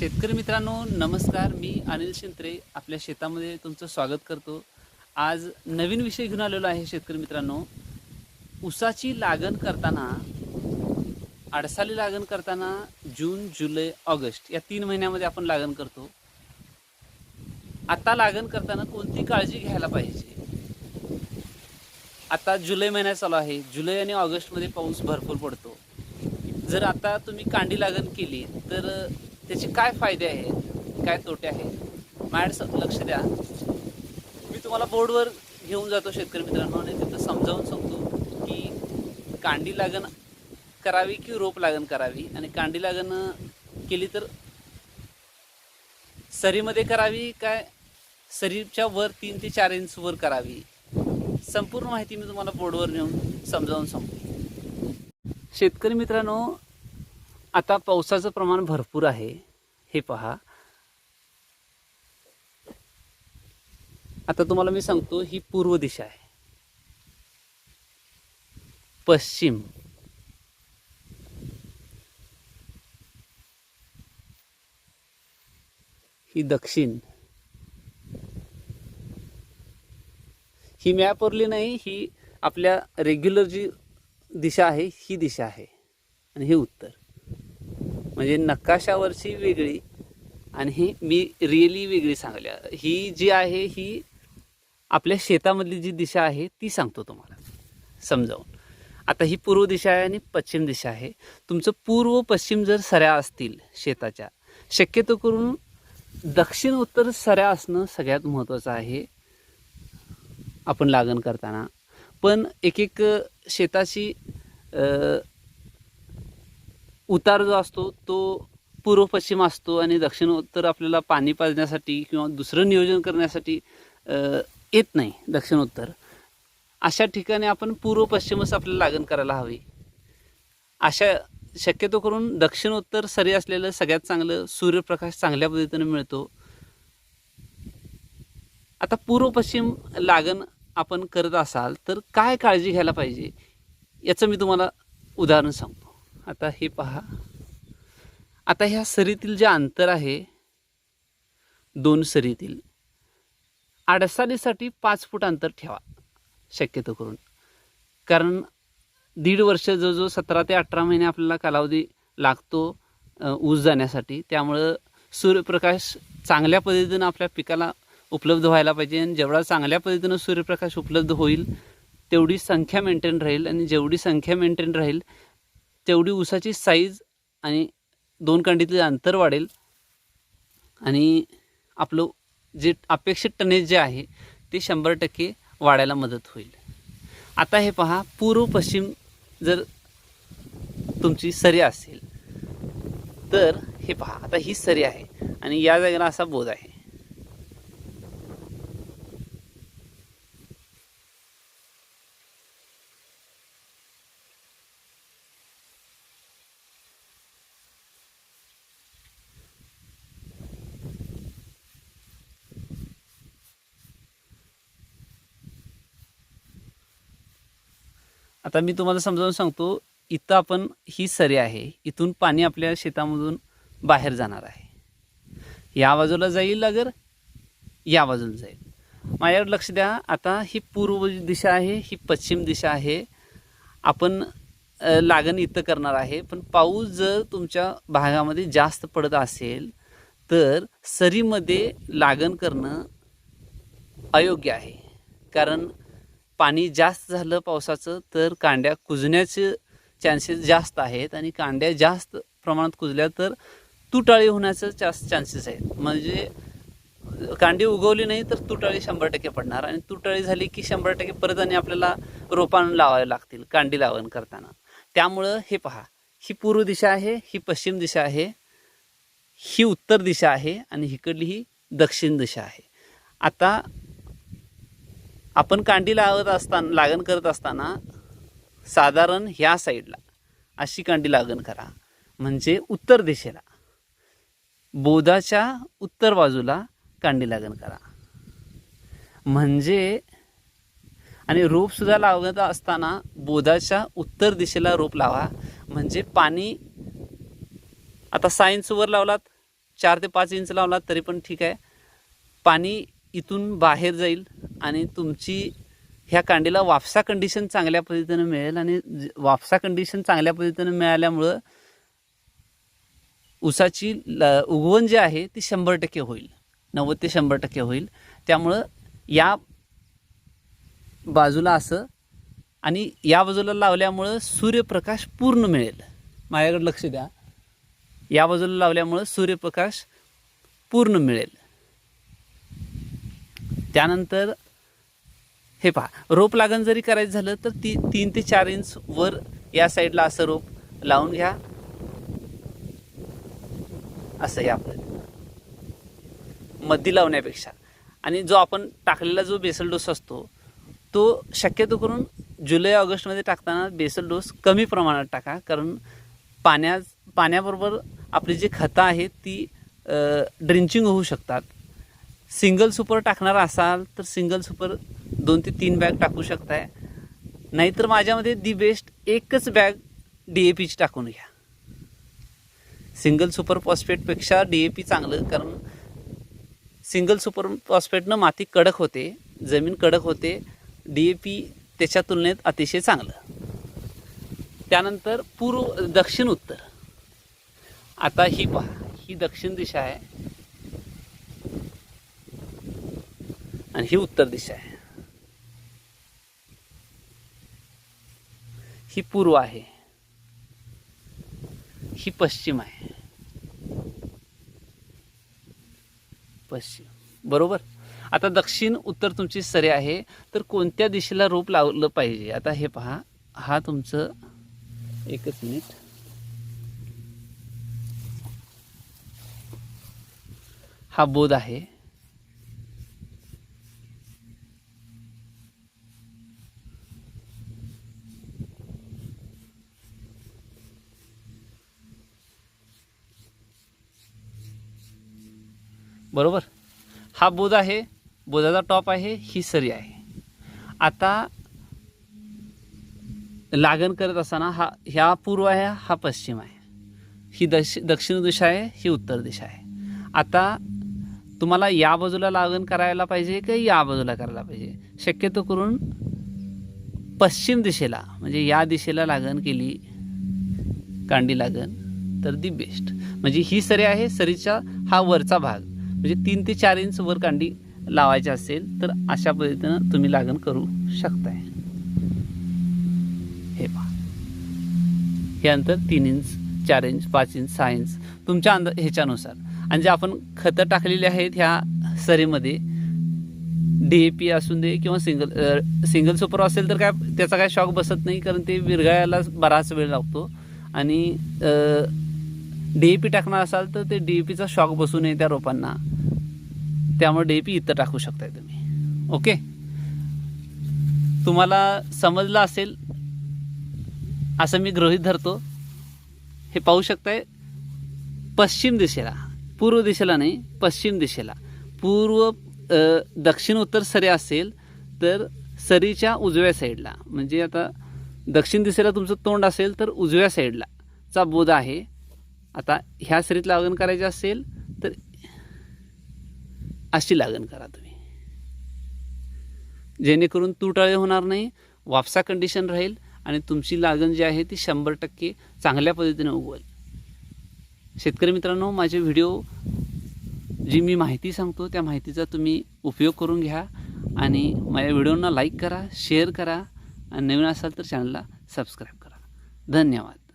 शेतकरी मित्रांनो नमस्कार. मी अनिल शिंत्रे आपल्या शेतामध्ये तुमचं स्वागत करतो. आज नवीन विषय घेऊन आलेलो आहे शेतकरी मित्रांनो. ऊसाची लागण करताना आडसाली लागण करताना जून जुलै ऑगस्ट या तीन महिन्यामध्ये आपण लागण करतो. आता लागण करताना कोणती काळजी घ्यायला पाहिजे? आता जुलै महिना चालू आहे. जुलै आणि ऑगस्टमध्ये पाऊस भरपूर पडतो. जर आता तुम्ही कांडी लागण केली तर त्याचे काय फायदे आहेत? काय तोटे आहेत? माझ्याकडे लक्ष द्या. मी तुम्हाला बोर्डवर घेऊन जातो शेतकरी मित्रांनो आणि तिथं समजावून सांगतो की कांडी लागण करावी की रोप लागण करावी? आणि कांडी लागण केली तर सरीमध्ये करावी काय? सरीच्या वर तीन ते चार इंच वर करावी? संपूर्ण माहिती मी तुम्हाला बोर्डवर नेऊन समजावून सांगतो. शेतकरी मित्रांनो आता पावसाचं प्रमाण भरपूर आहे. हे पहा. आता तुम्हाला मी सांगतो ही पूर्व दिशा आहे. पश्चिम. ही दक्षिण. ही मॅपवरली नाही ही आपल्या रेग्युलर जी दिशा आहे ही दिशा आहे. आणि हे उत्तर. म्हणजे नकाशावरची वेगळी आणि ही मी रिअली वेगळी सांगल्या. ही जी आहे ही आपल्या शेतामधली जी दिशा आहे ती सांगतो तुम्हाला. समजावून. आता ही पूर्व दिशा आहे आणि पश्चिम दिशा आहे. तुमचं पूर्व पश्चिम जर सऱ्या असतील शेताच्या शक्यतो करून दक्षिण उत्तर सऱ्या असणं सगळ्यात महत्त्वाचं आहे आपण लागण करताना. पण एक एक शेताची उतार जो असतो तो पूर्व पश्चिम असतो आणि दक्षिण उत्तर आपल्याला पाणी पाजण्यासाठी किंवा दुसरं नियोजन करण्यासाठी येत नाही दक्षिण उत्तर अशा ठिकाणी आपण पूर्व पश्चिमच आपल्याला लागण करायला हवी. अशा शक्यतो करून दक्षिण उत्तर सरी असलेलं सगळ्यात चांगलं सूर्यप्रकाश चांगल्या पद्धतीने मिळतो. आता पूर्व पश्चिम लागण आपण करत असाल तर काय काळजी घ्यायला पाहिजे? याचं मी तुम्हाला उदाहरण सांगतो. आता हे पहा. आता ह्या सरीतील जे अंतर आहे दोन सरीतील आडसालीसाठी पाच फूट अंतर ठेवा शक्यतो करून. कारण दीड वर्ष जो जो सतरा ते अठरा महिने आपल्याला कालावधी लागतो ऊस जाण्यासाठी. त्यामुळं सूर्यप्रकाश चांगल्या पद्धतीनं आपल्या पिकाला उपलब्ध व्हायला पाहिजे आणि जेवढा चांगल्या पद्धतीनं सूर्यप्रकाश उपलब्ध होईल तेवढी संख्या मेंटेन राहील आणि जेवढी संख्या मेंटेन राहील तेवढी ऊसाची साईज आणि दोन कांडीतले अंतर वाढेल. आणि आपलं जे अपेक्षित टनेज जे आहे ते शंभर टक्के वाढायला मदत होईल. आता हे पहा पूर्व पश्चिम जर तुमची सरी असेल तर हे पहा आता ही सरी आहे आणि या जागेला असा बोध आहे. आता मी तुम्हाला समजावून सांगतो इथं आपण ही सरी आहे. इथून पाणी आपल्या शेतामधून बाहेर जाणार आहे. या बाजूला जाईल अगर या बाजूला जाईल. माझ्यावर लक्ष द्या आता ही पूर्व दिशा आहे ही पश्चिम दिशा आहे. आपण लागण इथं करणार आहे पण पाऊस जर तुमच्या भागामध्ये जास्त पडत असेल तर सरीमध्ये लागण करणं अयोग्य आहे. कारण पाणी जास्त झालं पावसाचं तर कांड्या कुजण्याचे चान्सेस जास्त आहेत आणि कांड्या जास्त प्रमाणात कुजल्या तर तुटाळी होण्याचं जास्त चान्सेस आहेत. म्हणजे कांडी उगवली नाही तर तुटाळी शंभर टक्के पडणार आणि तुटाळी झाली की शंभर टक्के परत आणि आपल्याला रोपान लावावे लागतील कांडी लावण करताना. त्यामुळं हे पहा ही पूर्व दिशा आहे ही पश्चिम दिशा आहे ही उत्तर दिशा आहे आणि इकडली ही दक्षिण दिशा आहे. आता आपण कांडी लावत असताना लागण करत असताना साधारण ह्या साईडला अशी कांडी लागण करा. म्हणजे उत्तर दिशेला. बोधाच्या उत्तर बाजूला कांडी लागण करा. म्हणजे आणि रोपसुद्धा लावत असताना बोधाच्या उत्तर दिशेला रोप लावा. म्हणजे पाणी आता सायन्सवर लावलात चार ते पाच इंच लावलात तरी पण ठीक आहे. पाणी इथून बाहेर जाईल. आणि तुमची ह्या कांडीला वाफसा कंडिशन चांगल्या पद्धतीनं मिळेल आणि ज- वाफसा कंडिशन चांगल्या पद्धतीनं मिळाल्यामुळं ऊसाची ल उगवण जे आहे ती शंभर टक्के होईल. नव्वद ते शंभर टक्के होईल. त्यामुळं या बाजूला असं आणि या बाजूला लावल्यामुळं सूर्यप्रकाश पूर्ण मिळेल. माझ्याकडे लक्ष द्या. या बाजूला लावल्यामुळं सूर्यप्रकाश पूर्ण मिळेल. त्यानंतर हे पहा रोप लागण जरी करायचं झालं तर ती तीन ते चार इंच वर या साईडला असं रोप लावून घ्या. असं या मध्ये मध्य लावण्यापेक्षा. आणि जो आपण टाकलेला जो बेसल डोस असतो तो शक्यतो करून जुलै ऑगस्टमध्ये टाकताना बेसल डोस कमी प्रमाणात टाका. कारण पाण्या पाण्याबरोबर आपली जी खतं आहेत ती ड्रिंचिंग होऊ शकतात. सिंगल सुपर टाकणार असाल तर सिंगल सुपर दोन ते तीन बॅग टाकू शकताय. नाहीतर माझ्यामध्ये दी बेस्ट एकच बॅग डी ए पीची टाकून घ्या. सिंगल सुपर फॉस्फेटपेक्षा डी ए पी चांगलं कारण सिंगल सुपर फॉस्फेटनं माती कडक होते जमीन कडक होते डी ए पी त्याच्या तुलनेत अतिशय चांगलं. त्यानंतर पूर्व दक्षिण उत्तर. आता ही पहा ही दक्षिण दिशा आहे. आणि ही उत्तर दिशा आहे. ही पूर्व आहे. ही पश्चिम आहे. पश्चिम. बरोबर? आता दक्षिण उत्तर तुमची सरे आहे. तर कोणत्या दिशेला रोप लावलं पाहिजे? आता हे पहा. हा तुमचं एकच मिनिट. हा बोध आहे. बरोबर? हा बुध आहे बोधाचा टॉप आहे ही सरी आहे. आता लागण करत असताना हा ह्या पूर्व आहे हा पश्चिम आहे. ही दश दक्षिण दिशा आहे ही उत्तर दिशा आहे. आता तुम्हाला या बाजूला लागण करायला पाहिजे की या बाजूला करायला पाहिजे? शक्यतो करून पश्चिम दिशेला म्हणजे या दिशेला लागण केली कांडी लागण तर दी बेस्ट. म्हणजे ही सरी आहे सरीचा हा वरचा भाग. म्हणजे तीन ते चार इंच वर कांडी लावायची असेल तर अशा पद्धतीनं तुम्ही लागण करू शकताय. हे पहा. हे अंतर तीन इंच चार इंच पाच इंच सहा इंच तुमच्या अंदा ह्याच्यानुसार. आणि जे आपण खतं टाकलेली आहेत ह्या सरीमध्ये डी ए पी असू दे किंवा सिंगल सिंगल सुपर असेल तर काय त्याचा काय शॉक बसत नाही कारण ते विरघळायला बराच वेळ लागतो. आणि डी ए पी टाकणार असाल तर ते डी ए पीचा शॉक बसू नये त्या रोपांना. त्यामुळे डी पी इथं टाकू शकताय तुम्ही. ओके? तुम्हाला समजलं असेल असं मी गृहीत धरतो. हे पाहू शकताय पश्चिम दिशेला पूर्व दिशेला नाही पश्चिम दिशेला. पूर्व दक्षिण उत्तर सरी असेल तर सरीच्या उजव्या साईडला. म्हणजे आता दक्षिण दिशेला तुमचं तोंड असेल तर उजव्या साईडला चा बोध आहे. आता ह्या सरीत लागण करायची असेल अशी लागण करा तुम्ही. जेणेकरून तुटाळे होणार नाही वापसा कंडिशन राहील आणि तुमची लागण जी आहे ती शंभर टक्के चांगल्या पद्धतीने उगवेल. शेतकरी मित्रांनो माझे व्हिडिओ जी मी माहिती सांगतो त्या माहितीचा तुम्ही उपयोग करून घ्या आणि माझ्या व्हिडिओना लाईक करा शेअर करा आणि नवीन असाल तर चॅनलला सबस्क्राईब करा. धन्यवाद.